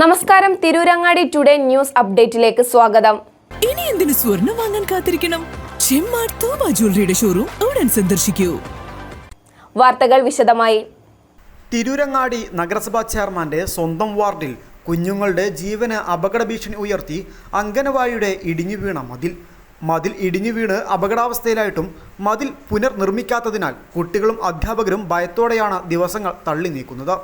നമസ്കാരം. Tirurangadi today news അപ്ഡേറ്റിലേക്ക് സ്വാഗതം. ഇനി എന്തിനു സ്വർണം വാങ്ങാൻ കാത്തിരിക്കണം? ചെമ്മാട് തോമ ജ്വല്ലറിയുടെ ഷോറൂം ഉടൻ സന്ദർശിക്കൂ. വാർത്തകൾ വിശദമായി. തിരൂരങ്ങാടി നഗരസഭാ ചെയർമാന്റെ സ്വന്തം വാർഡിൽ കുഞ്ഞുങ്ങളുടെ ജീവന് അപകട ഭീഷണി ഉയർത്തി അങ്കനവാടിയുടെ ഇടിഞ്ഞു വീണ മതിൽ. മതിൽ ഇടിഞ്ഞു വീണ് അപകടാവസ്ഥയിലായിട്ടും മതിൽ പുനർനിർമ്മിക്കാത്തതിനാൽ കുട്ടികളും അധ്യാപകരും ഭയത്തോടെയാണ് ദിവസങ്ങൾ തള്ളി നീക്കുന്നത്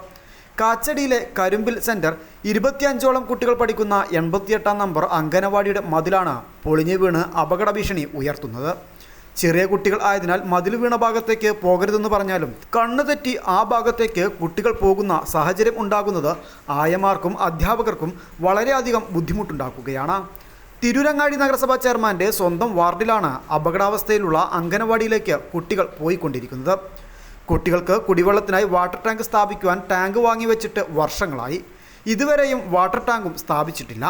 കാച്ചടിയിലെ കരുമ്പിൽ സെന്റർ ഇരുപത്തിയഞ്ചോളം കുട്ടികൾ പഠിക്കുന്ന എൺപത്തിയെട്ടാം നമ്പർ അംഗനവാടിയുടെ മതിലാണ് പൊളിഞ്ഞു വീണ് അപകട ഭീഷണി ഉയർത്തുന്നത്. ചെറിയ കുട്ടികൾ ആയതിനാൽ മതിൽ വീണ ഭാഗത്തേക്ക് പോകരുതെന്ന് പറഞ്ഞാലും കണ്ണു തെറ്റി ആ ഭാഗത്തേക്ക് കുട്ടികൾ പോകുന്ന സാഹചര്യം ഉണ്ടാകുന്നത് ആയമാർക്കും അധ്യാപകർക്കും വളരെയധികം ബുദ്ധിമുട്ടുണ്ടാക്കുകയാണ്. തിരുരങ്ങാടി നഗരസഭാ ചെയർമാന്റെ സ്വന്തം വാർഡിലാണ് അപകടാവസ്ഥയിലുള്ള അംഗനവാടിയിലേക്ക് കുട്ടികൾ പോയിക്കൊണ്ടിരിക്കുന്നത്. കുട്ടികൾക്ക് കുടിവെള്ളത്തിനായി വാട്ടർ ടാങ്ക് സ്ഥാപിക്കുവാൻ ടാങ്ക് വാങ്ങി വെച്ചിട്ട് വർഷങ്ങളായി. ഇതുവരെയും വാട്ടർ ടാങ്കും സ്ഥാപിച്ചിട്ടില്ല.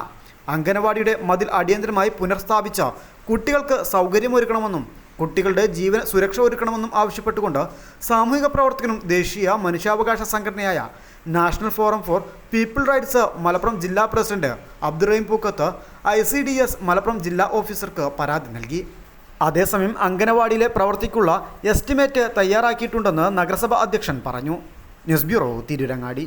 അംഗനവാടിയുടെ മതിൽ അടിയന്തരമായി പുനഃസ്ഥാപിച്ച കുട്ടികൾക്ക് സൗകര്യമൊരുക്കണമെന്നും കുട്ടികളുടെ ജീവന സുരക്ഷ ഒരുക്കണമെന്നും ആവശ്യപ്പെട്ടുകൊണ്ട് സാമൂഹിക പ്രവർത്തകനും ദേശീയ മനുഷ്യാവകാശ സംഘടനയായ national forum for people rights Malappuram ജില്ലാ പ്രസിഡന്റ് അബ്ദുറഹിം പൂക്കത്ത് ഐ മലപ്പുറം ജില്ലാ ഓഫീസർക്ക് പരാതി നൽകി. അതേസമയം അംഗനവാടിയിലെ പ്രവർത്തിക്കുള്ള എസ്റ്റിമേറ്റ് തയ്യാറാക്കിയിട്ടുണ്ടെന്ന് നഗരസഭ അധ്യക്ഷൻ പറഞ്ഞു. News bureau Tirurangadi.